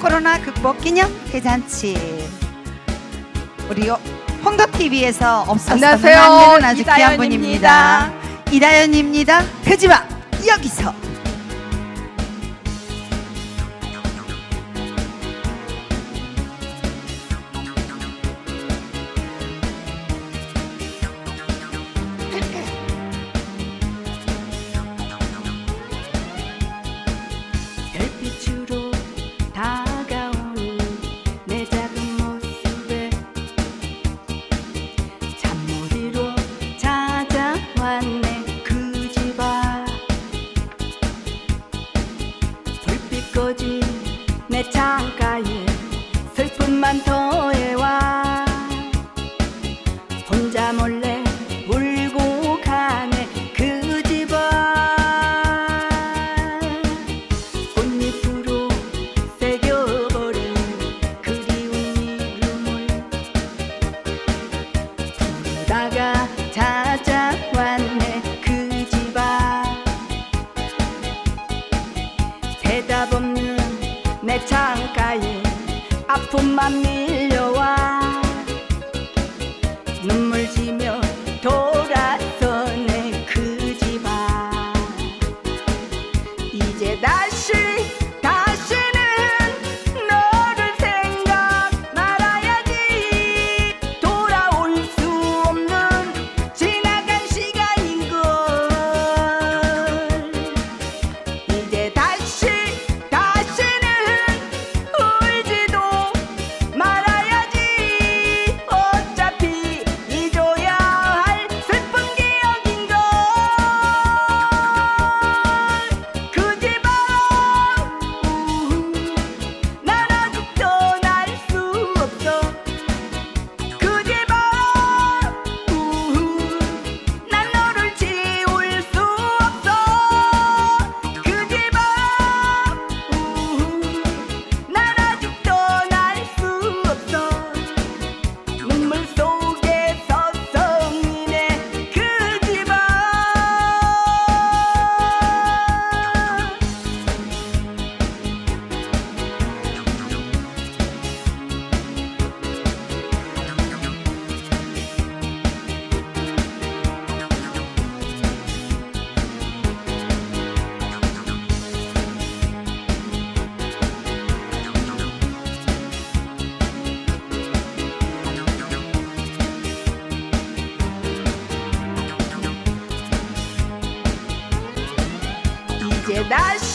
코로나 극복 기념 대잔치 우리 홍더 TV에서 없었던 안녕하세요. 아주 귀한 이다연입니다. 분입니다. 이다연입니다. 되지마 여기서 만 더해와. 혼자 몰래 울고 가네 그 집아 꽃잎으로 새겨버린 그리운 이름을 부르다가 찾아왔네 그 집아 대답 없는 내 창가에 아픔만 밀려와 Verdade.